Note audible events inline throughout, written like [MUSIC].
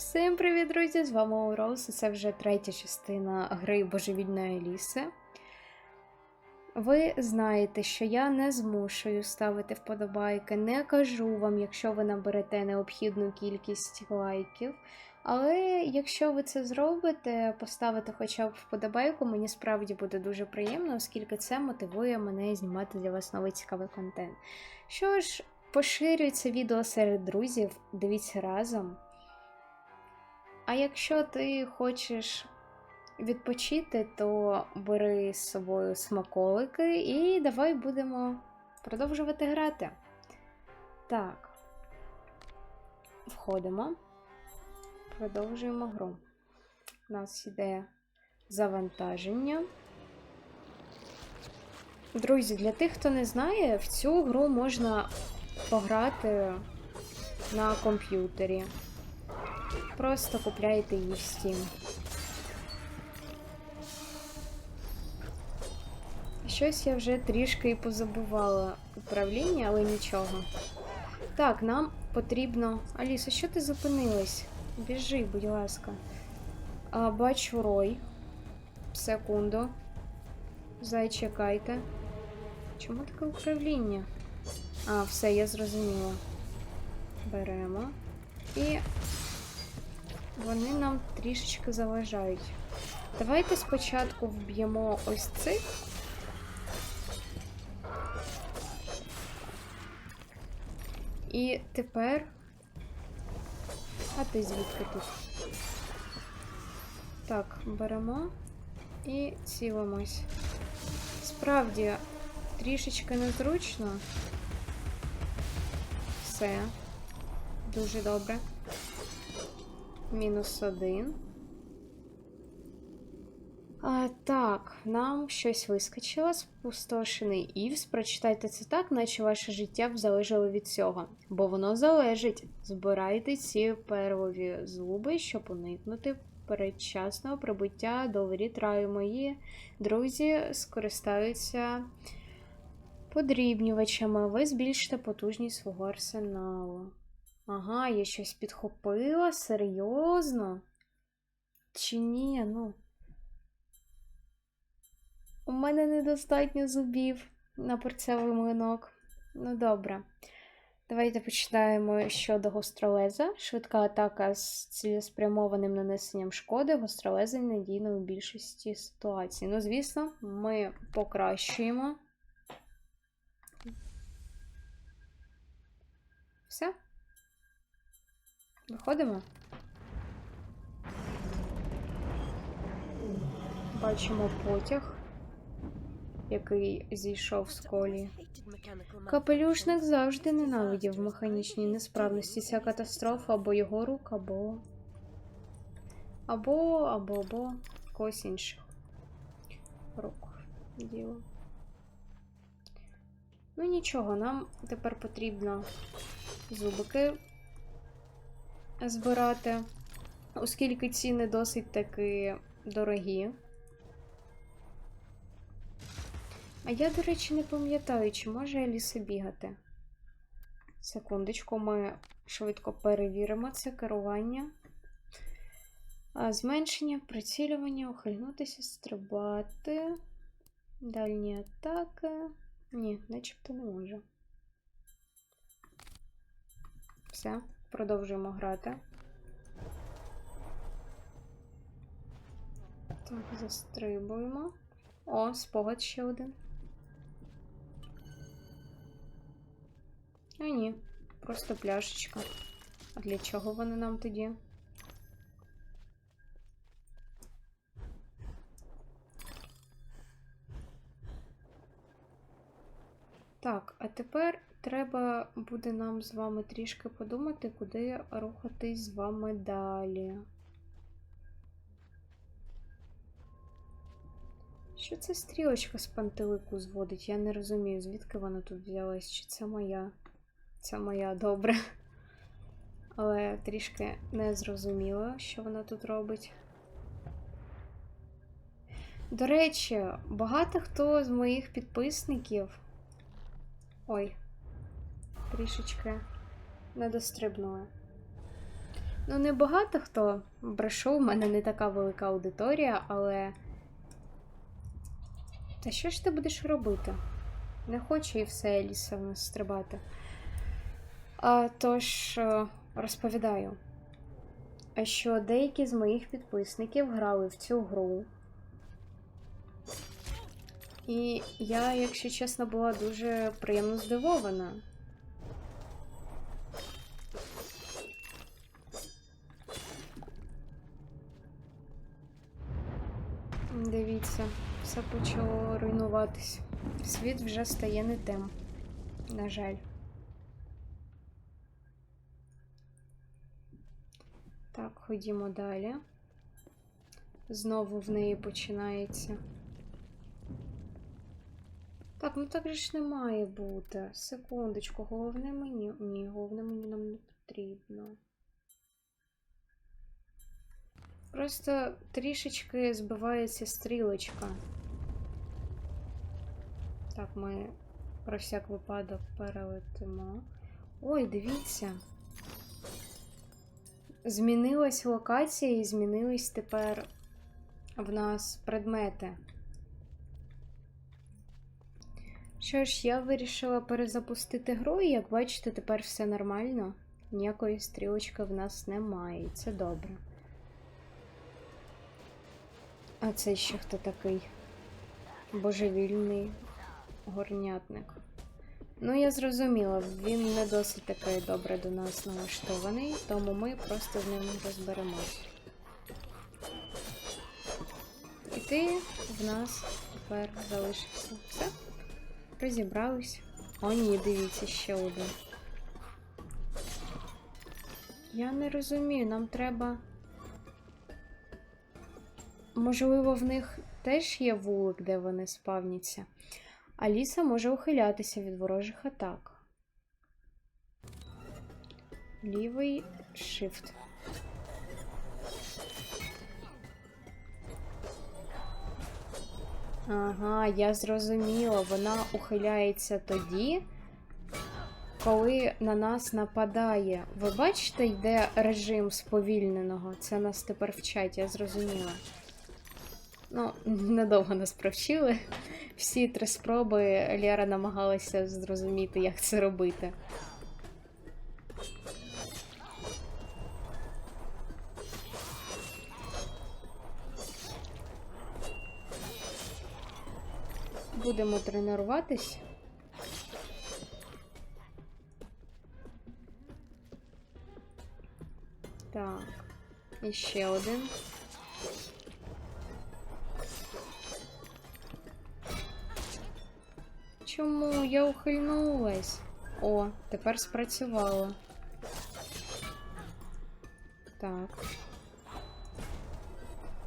Всім привіт, друзі! З вами Роуз, і це вже третя частина гри Божевільної Аліси. Ви знаєте, що я не змушую ставити вподобайки, не кажу вам, якщо ви наберете необхідну кількість лайків. Але якщо ви це зробите, поставите хоча б вподобайку, мені справді буде дуже приємно, оскільки це мотивує мене знімати для вас новий цікавий контент. Що ж, поширюється відео серед друзів, дивіться разом. А якщо ти хочеш відпочити, то бери з собою смаколики і давай будемо продовжувати грати. Так. Входимо. Продовжуємо гру. У нас іде завантаження. Друзі, для тих, хто не знає, в цю гру можна пограти на комп'ютері. Просто купляєте її в Steam. Щось я вже трішки і позабувала управління, але нічого. Так, нам потрібно. Аліса, що ти зупинилась? Біжи, будь ласка. А, бачу рой. Секунду. Зачекайте. Чому таке управління? А, все, я зрозуміла. Беремо. І вони нам трішечки заважають. Давайте спочатку вб'ємо ось цих. І тепер. А ти звідки тут? Так, беремо і цілимось. Справді, трішечки незручно. Все. Дуже добре. Мінус один. А, Так, нам щось вискочило. Спустошений Івс. Прочитайте це так, наче ваше життя б залежало від цього. Бо воно залежить. Збирайте ці первові зуби, щоб уникнути передчасного прибуття до воріт раю. Мої друзі скористаються подрібнювачами. Ви збільшите потужність свого арсеналу. Ага, я щось підхопила? Серйозно? Чи ні? Ну. У мене недостатньо зубів на порцевий млинок. Ну, добре. Давайте починаємо щодо гостролеза. Швидка атака з цілеспрямованим нанесенням шкоди, гостролеза надійно у більшості ситуацій. Ну, звісно, ми покращуємо. Все? Виходимо. Бачимо потяг, який зійшов з колії. Капелюшник завжди ненавидів механічні несправності. Ця катастрофа або його рук, або. Або, або, або когось інших рук. Діло. Ну нічого, нам тепер потрібно зубики збирати, оскільки ціни досить таки дорогі. А я, до речі, не пам'ятаю, чи може Аліса бігати. Секундочку, ми швидко перевіримо це керування. Зменшення, прицілювання, ухильнутися, стрибати. Дальні атаки. Ні, начебто не може. Все, продовжуємо грати. Так, застрибуємо. О, спогад ще один. А ні, просто пляшечка. А для чого вони нам тоді? Так, а тепер треба буде нам з вами трішки подумати, куди рухатись з вами далі. Що це стрілочка з пантелику зводить? Я не розумію, звідки вона тут взялась, чи це моя. Це моя добре. Але трішки не зрозуміло, що вона тут робить. До речі, багато хто з моїх підписників. Ой, трішечки не дострибнула. Ну, не багато хто брешу, в мене не така велика аудиторія, але. Та що ж ти будеш робити? Не хоче і все Еліса в нас стрибати. А, тож, е, розповідаю. Що деякі з моїх підписників грали в цю гру. І я, якщо чесно, була дуже приємно здивована. Дивіться, все почало руйнуватись. Світ вже стає не тим. На жаль. Так, ходімо далі. Знову в неї починається. Так, ну так же ж не має бути. Секундочку, головне мені. Ні, головне мені нам не потрібно. Просто трішечки збивається стрілочка. Так, ми про всяк випадок перелетимо. Ой, дивіться. Змінилась локація і змінились тепер в нас предмети. Що ж, я вирішила перезапустити гру, і як бачите, тепер все нормально. Ніякої стрілочки в нас немає, і це добре. А це ще хто такий? Божевільний горнятник. Ну, я зрозуміла, він не досить такий добре до нас налаштований, тому ми просто з ним розберемось. І ти в нас тепер залишився. Все? Розібрались. О, ні, дивіться, ще один. Я не розумію, нам треба. Можливо, в них теж є вулик, де вони спавняться. Аліса може ухилятися від ворожих атак. Лівий shift. Ага, я зрозуміла. Вона ухиляється тоді, коли на нас нападає. Ви бачите, йде режим сповільненого. Це нас тепер вчать, я зрозуміла. Ну, недовго нас провчили. Всі три спроби Лера намагалася зрозуміти, як це робити. Будемо тренуватись. Так, і ще один. Чому я ухильнулась? О, тепер спрацювало. Так.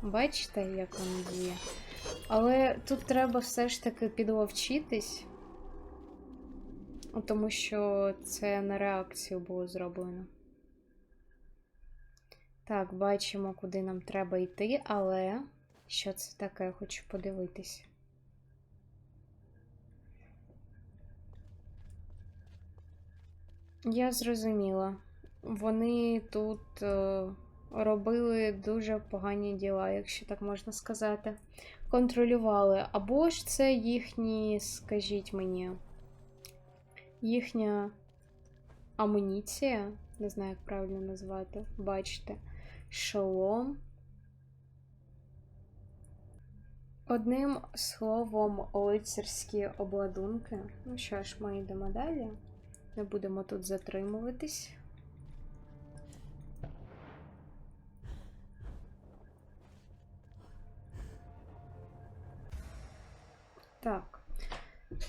Бачите, як воно діє? Але тут треба все ж таки підловчитись, тому що це на реакцію було зроблено. Так, бачимо, куди нам треба йти, але що це таке, хочу подивитись. Я зрозуміла. Вони тут е, робили дуже погані діла, якщо так можна сказати. Контролювали. Або ж це їхні, скажіть мені, їхня амуніція, не знаю, як правильно назвати, бачите, шолом. Одним словом, лицарські обладунки. Ну що ж, ми йдемо далі. Не будемо тут затримуватись. Так.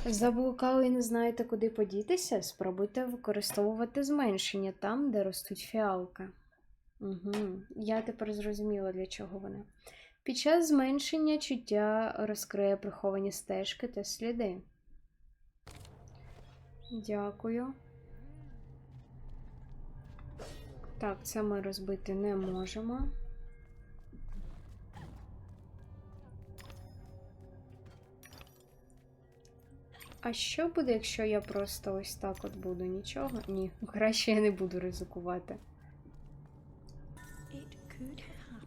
Заблукали і не знаєте, куди подітися? Спробуйте використовувати зменшення там, де ростуть фіалки. Угу. Я тепер зрозуміла, для чого вони. Під час зменшення чуття розкриє приховані стежки та сліди. Дякую. Так, це ми розбити не можемо. А що буде, якщо я просто ось так от буду? Нічого? Ні, [LAUGHS] краще я не буду ризикувати.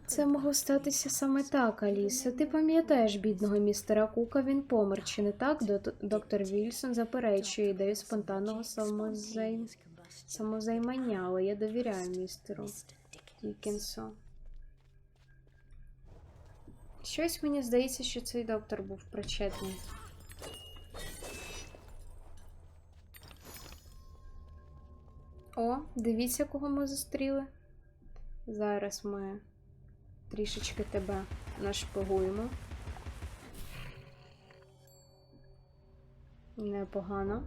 Це могло статися саме так, Аліса. Ти пам'ятаєш бідного містера Кука, він помер, чи не так? Доктор Вільсон заперечує ідею спонтанного самозайм... самозаймання, але я довіряю містеру Дікінсу. Щось мені здається, що цей доктор був причетний. О, дивіться, кого ми зустріли. Зараз ми трішечки тебе нашпигуємо. Непогано.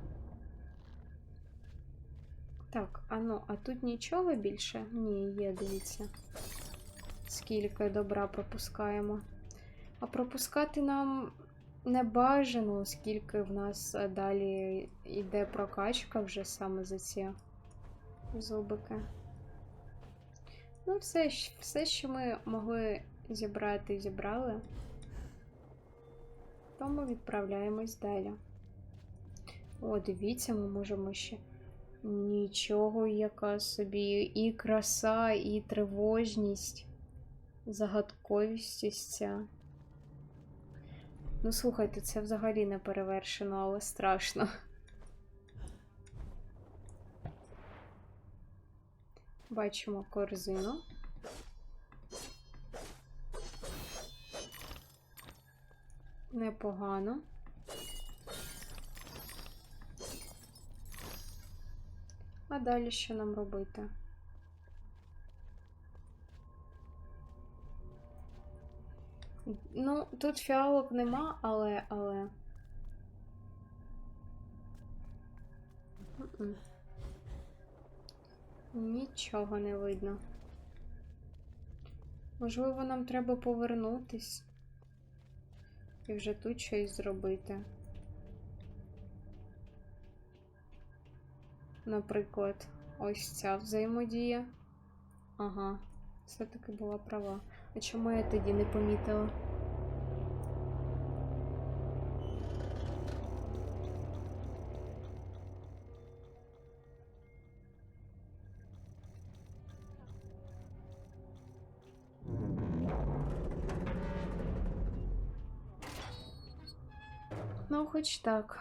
Так, а ну, а тут нічого більше? Ні, є, дивіться. Скільки добра пропускаємо. А пропускати нам не бажано, оскільки в нас е, далі йде прокачка вже саме за ці зубики. Ну, все, все, що ми могли зібрати, зібрали. Тому відправляємось далі. О, дивіться, ми можемо ще. Нічого, яка собі і краса, і тривожність, загадковість ось ця. Ну, слухайте, це взагалі не перевершено, але страшно. Бачимо корзину. Непогано. А далі що нам робити? Ну, тут фіалок нема, але, але. М-м. Нічого не видно. Можливо, нам треба повернутись і вже тут щось зробити. Наприклад, ось ця взаємодія. Ага, все-таки була права. А чому я тоді не помітила? Хоч так.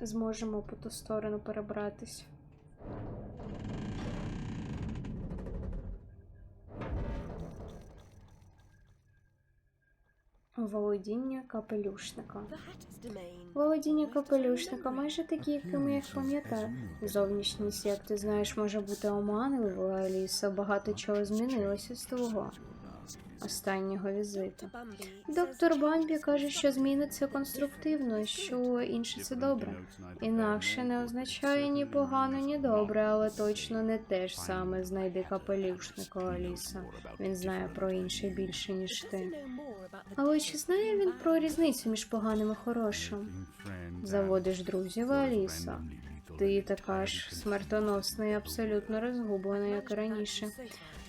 Зможемо по ту сторону перебратись. Володіння капелюшника. Володіння капелюшника майже такі, якими я пам'ятаю. Зовнішність, як ти знаєш, може бути оманливою, Аліса. Багато чого змінилося з твого останнього візиту. Доктор Бамбі каже, що зміни це конструктивно, що інше це добре. Інакше не означає ні погано, ні добре, але точно не те ж саме знайди капелюшника Аліса. Він знає про інше більше, ніж ти. Але чи знає він про різницю між поганим і хорошим? Заводиш друзів, Аліса. Ти така ж смертоносна і абсолютно розгублена, як і раніше.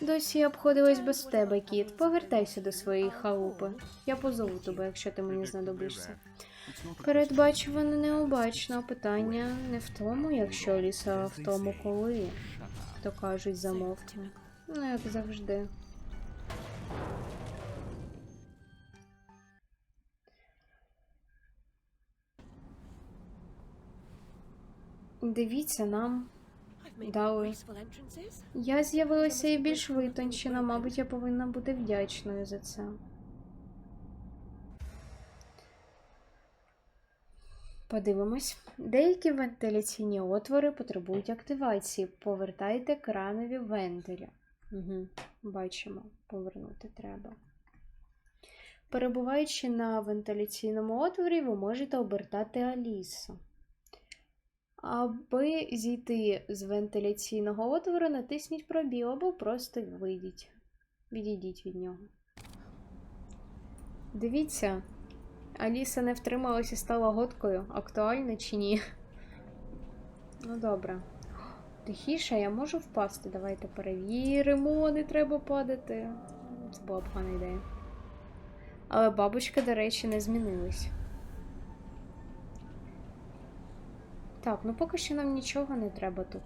Досі я обходилась без тебе, кіт. Повертайся до своєї халупи. Я позову тебе, якщо ти мені знадобишся. Передбачувано необачно. Питання не в тому, якщо ліса, а в тому, коли. То кажуть, замовкни. Ну, як завжди. Дивіться нам. Дали. Я з'явилася і більш витончена, мабуть, я повинна бути вдячною за це. Подивимось. Деякі вентиляційні отвори потребують активації. Повертайте кранові вентиля. Угу. Бачимо, повернути треба. Перебуваючи на вентиляційному отворі, ви можете обертати Алісу. Аби зійти з вентиляційного отвору, натисніть пробіл або просто вийдіть. Відійдіть від нього. Дивіться, Аліса не втрималася і стала готкою. Актуально чи ні? Ну, добре. Тихіше, я можу впасти. Давайте перевіримо, не треба падати. Це була погана ідея. Але бабочки, до речі, не змінились. Так, ну поки що нам нічого не треба тут.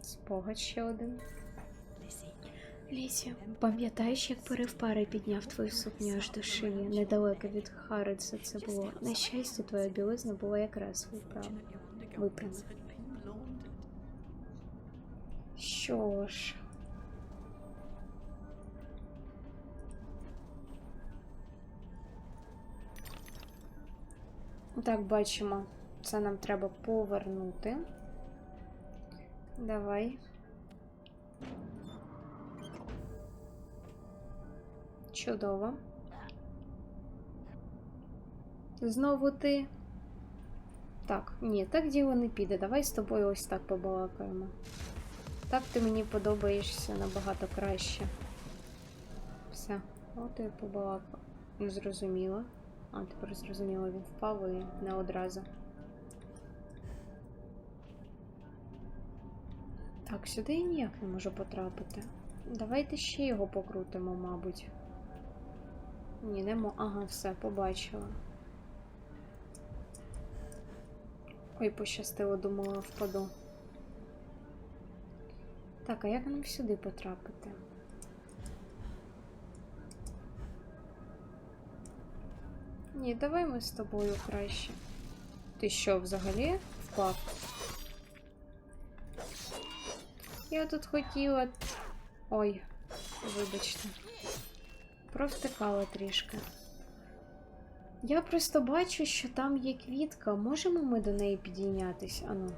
Спогад ще один. Лісі, пам'ятаєш, як порив пари підняв твою сукню аж до шиї, недалеко від Харедса це було. На щастя, твоя білизна була якраз виправ... випрана. Що ж. Так, бачимо. Це нам треба повернути. Давай. Чудово. Знову ти. Так, ні, так діло не піде. Давай з тобою ось так побалакаємо. Так ти мені подобаєшся набагато краще. Все, от і побалакав. Не зрозуміла. А, тепер зрозуміла, він впав і не одразу. Так, сюди я ніяк не можу потрапити. Давайте ще його покрутимо, мабуть. Ні, не мо. Ага, все, побачила. Ой, пощастило, думала, впаду. Так, а як нам сюди потрапити? Ні, давай ми з тобою краще. Ти що, взагалі впав? Я тут хотіла. Ой, вибачте. Провтикала трішки. Я просто бачу, що там є квітка. Можемо ми до неї підійнятися? Ану.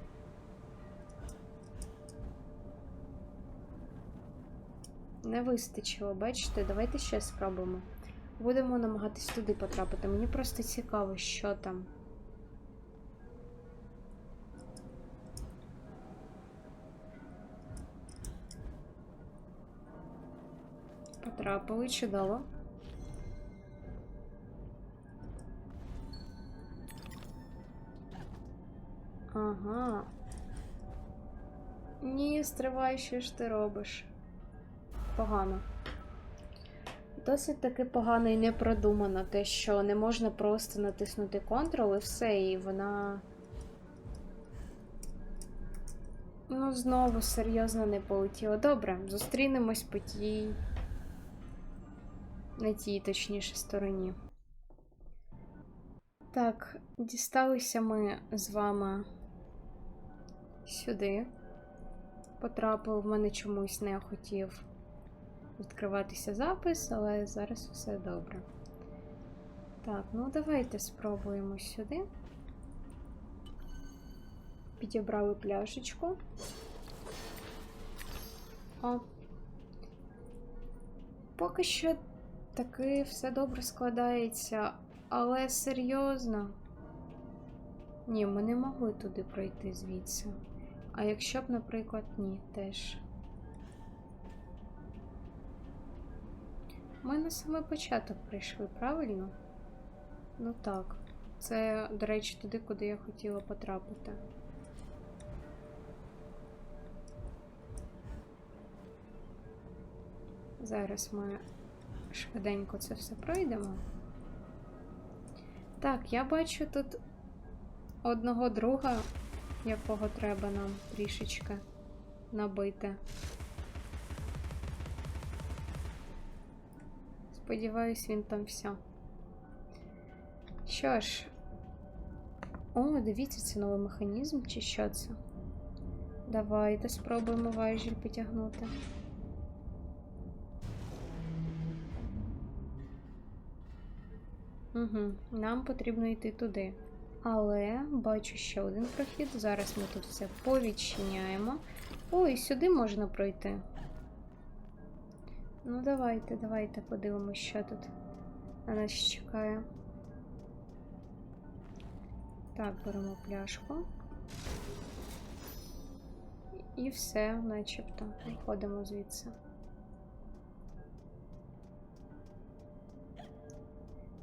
Не вистачило, бачите? Давайте ще спробуємо. Будемо намагатись туди потрапити. Мені просто цікаво, що там. Потрапили, чудово. Ага. Ні, стривай, що ж ти робиш? Погано. Досить таки погано і не продумано те, що не можна просто натиснути Ctrl і все, і вона. Ну, знову серйозно не полетіло. Добре, зустрінемось по тій. На тій, точніше, стороні. Так, дісталися ми з вами сюди. Потрапив, в мене чомусь не хотів відкриватися запис, але зараз все добре. Так, ну давайте спробуємо сюди. Підібрали пляшечку. О. Поки що таки все добре складається, але серйозно. Ні, ми не могли туди пройти звідси. А якщо б, наприклад, ні, теж. Ми на самий початок прийшли, правильно? Ну так. Це, до речі, туди, куди я хотіла потрапити. Зараз ми швиденько це все пройдемо. Так, я бачу тут одного друга, якого треба нам трішечки набити. Сподіваюсь, він там все. Що ж. О, дивіться, це новий механізм, чи що це? Давайте спробуємо важіль потягнути. Угу, нам потрібно йти туди. Але бачу ще один прохід. Зараз ми тут все повідчиняємо. І сюди можна пройти. Ну, давайте, давайте подивимося, що тут на нас чекає. Так, беремо пляшку. І все, начебто. Виходимо звідси.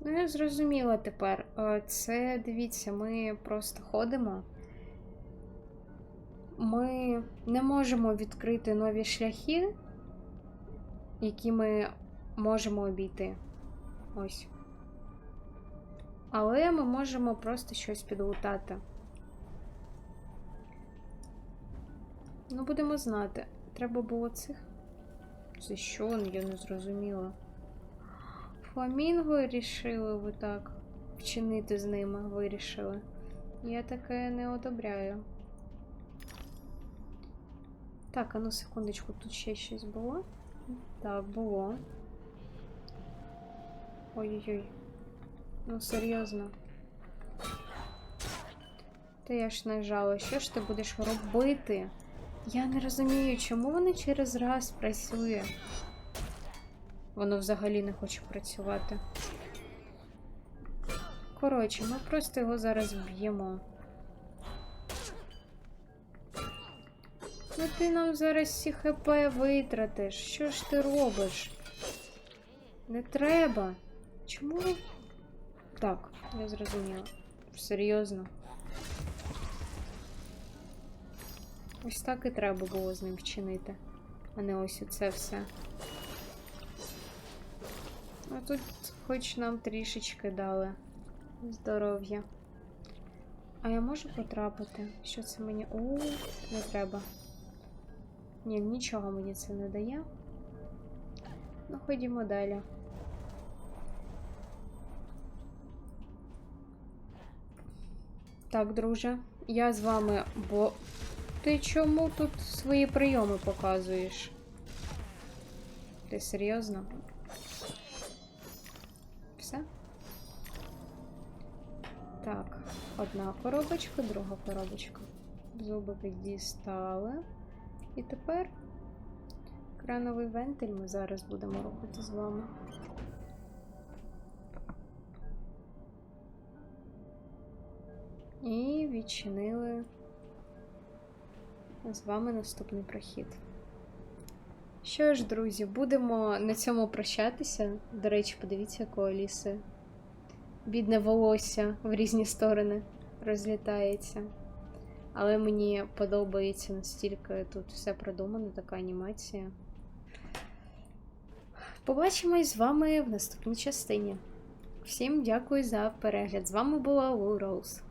Ну, я зрозуміла тепер. Е, Це, дивіться, ми просто ходимо. Ми не можемо відкрити нові шляхи, які ми можемо обійти. Ось. Але ми можемо просто щось підлутати. Ну, будемо знати. Треба було цих. Це що? Я не зрозуміла. Фламінго рішили ви так вчинити з ними, вирішили. Я таке не одобряю. Так, а ну секундочку, тут ще щось було? Так, було. Ой-ой-ой. Ну, серйозно. Та я ж нажала, що ж ти будеш робити? Я не розумію, чому воно через раз працює. Воно взагалі не хоче працювати. Коротше, ми просто його зараз б'ємо. Ну ти нам зараз всі ХП витратиш. Що ж ти робиш? Не треба. Чому? Так, я зрозуміла. Серйозно. Ось так і треба було з ним вчинити, а не ось оце все. А тут хоч нам трішечки дали здоров'я. А я можу потрапити? Що це мені. У, не треба. Ні, нічого мені це не дає. Ну, ходімо далі. Так, друже, я з вами, бо ти чому тут свої прийоми показуєш? Ти серйозно? Все? Так, одна коробочка, друга коробочка. Зубики дістали. І тепер крановий вентиль ми зараз будемо рухати з вами. І відчинили з вами наступний прохід. Що ж, друзі, будемо на цьому прощатися. До речі, подивіться, якого ліси. Бідне волосся в різні сторони розлітається. Але мені подобається настільки тут все продумано, така анімація. Побачимось з вами в наступній частині. Всім дякую за перегляд. З вами була Лу Роуз.